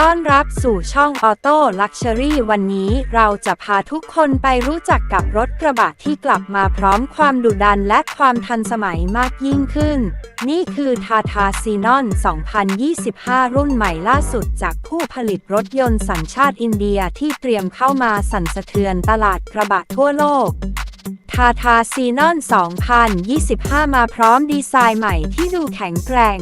ต้อนรับสู่ช่อง Auto Luxury วันนี้เราจะพาทุกคนไปรู้จักกับรถกระบะที่กลับมาพร้อมความดุดันและความทันสมัยมากยิ่งขึ้น นี่คือ Tata s e n o n 2025 รุ่นใหม่ล่าสุดจากผู้ผลิตรถยนต์สัญชาติอินเดียที่เตรียมเข้ามาสั่นสะเทือนตลาดกระบะทั่วโลกทาทาซีนอน 2025 มาพร้อมดีไซน์ใหม่ที่ดูแข็งแกร่ง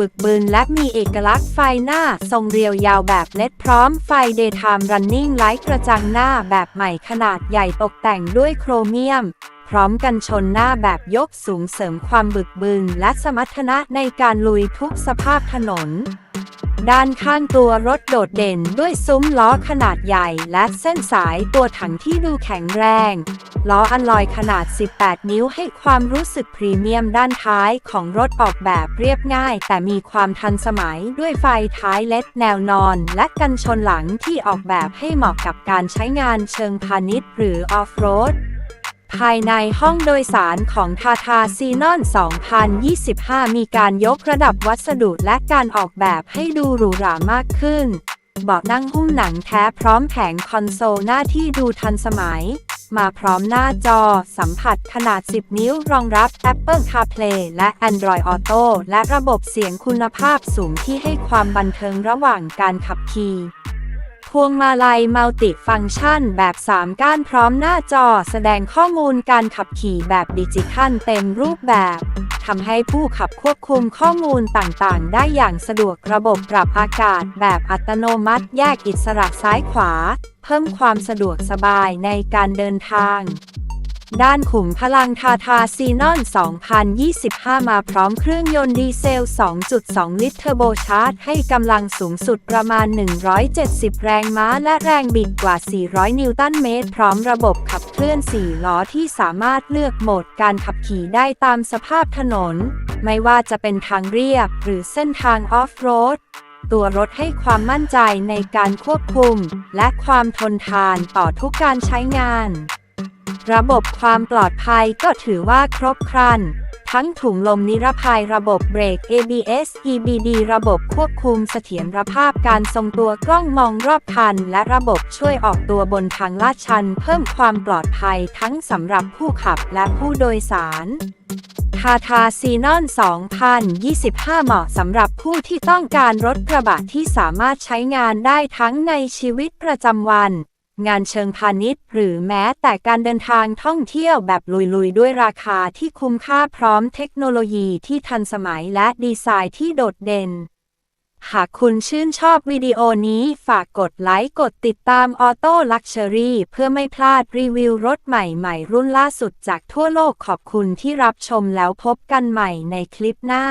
บึกบึนและมีเอกลักษณ์ไฟหน้า ทรงเรียวยาวแบบเล็ดพร้อมไฟ Daytime Running Light กระจังหน้าแบบใหม่ขนาดใหญ่ตกแต่งด้วยโครเมียม พร้อมกันชนหน้าแบบยกสูงเสริมความบึกบึนและสมรรถนะในการลุยทุกสภาพถนน ด้านข้างตัวรถโดดเด่นด้วยซุ้มล้อขนาดใหญ่และเส้นสายตัวถังที่ดูแข็งแรง ล้ออันลอยขนาด 18 นิ้วให้ความรู้สึกพรีเมียมด้านท้ายของรถออกแบบเรียบง่าย แต่มีความทันสมัยด้วยไฟท้ายเล็ดแนวนอน และกันชนหลังที่ออกแบบให้เหมาะกับการใช้งานเชิงพาณิชย์หรือออฟโรด ภายในห้องโดยสารของทาทาซีนอน 2025 มีการยกระดับวัสดุและการออกแบบให้ดูหรูหรามากขึ้น เบาะนั่งหุ้มหนังแท้พร้อมแผงคอนโซลหน้าที่ดูทันสมัย มาพร้อมหน้าจอ สัมผัสขนาด 10 นิ้วรองรับ Apple CarPlay และ Android Auto และระบบเสียงคุณภาพสูงที่ให้ความบันเทิงระหว่างการขับขี่ พวงมาลัยมัลติฟังก์ชันแบบ 3 ก้านพร้อมหน้าจอแสดงข้อมูลการขับขี่แบบดิจิทัลเต็มรูปแบบทำให้ผู้ขับควบคุมข้อมูลต่างๆ ได้อย่างสะดวกระบบปรับอากาศแบบอัตโนมัติแยกอิสระซ้ายขวา เพิ่มความสะดวกสบายในการเดินทาง ด้านขุมพลังทาทาซีนอน 2025 มาพร้อมเครื่องยนต์ดีเซล 2.2 ลิตรเทอร์โบชาร์จ ให้กำลังสูงสุดประมาณ 170 แรงม้าและแรงบิดกว่า 400 นิวตันเมตร พร้อมระบบขับเคลื่อน 4 ล้อที่สามารถเลือกโหมดการขับขี่ได้ตามสภาพถนน ไม่ว่าจะเป็นทางเรียบหรือเส้นทางออฟโรดตัวรถให้ความมั่นใจในการควบคุม และความทนทานต่อทุกการใช้งาน ระบบความปลอดภัยก็ถือว่าครบครัน ทั้งถุงลมนิรภัยระบบเบรก ABS EBD ระบบควบคุมเสถียรภาพการทรงตัวกล้องมองรอบคัน และระบบช่วยออกตัวบนทางลาดชัน เพิ่มความปลอดภัยทั้งสำหรับผู้ขับและผู้โดยสารทาทาซีนอน 2025 เหมาะสำหรับผู้ที่ต้องการรถกระบะที่สามารถใช้งานได้ทั้งในชีวิตประจำวัน งานเชิงพาณิชย์ หรือแม้แต่การเดินทางท่องเที่ยวแบบลุยๆ ด้วยราคาที่คุ้มค่าพร้อมเทคโนโลยีที่ทันสมัยและดีไซน์ที่โดดเด่น หากคุณชื่นชอบวิดีโอนี้ฝากกดไลค์กดติดตาม Auto Luxury เพื่อไม่พลาดรีวิวรถใหม่ๆ รุ่นล่าสุดจากทั่วโลกขอบคุณที่รับชมแล้วพบกันใหม่ในคลิปหน้า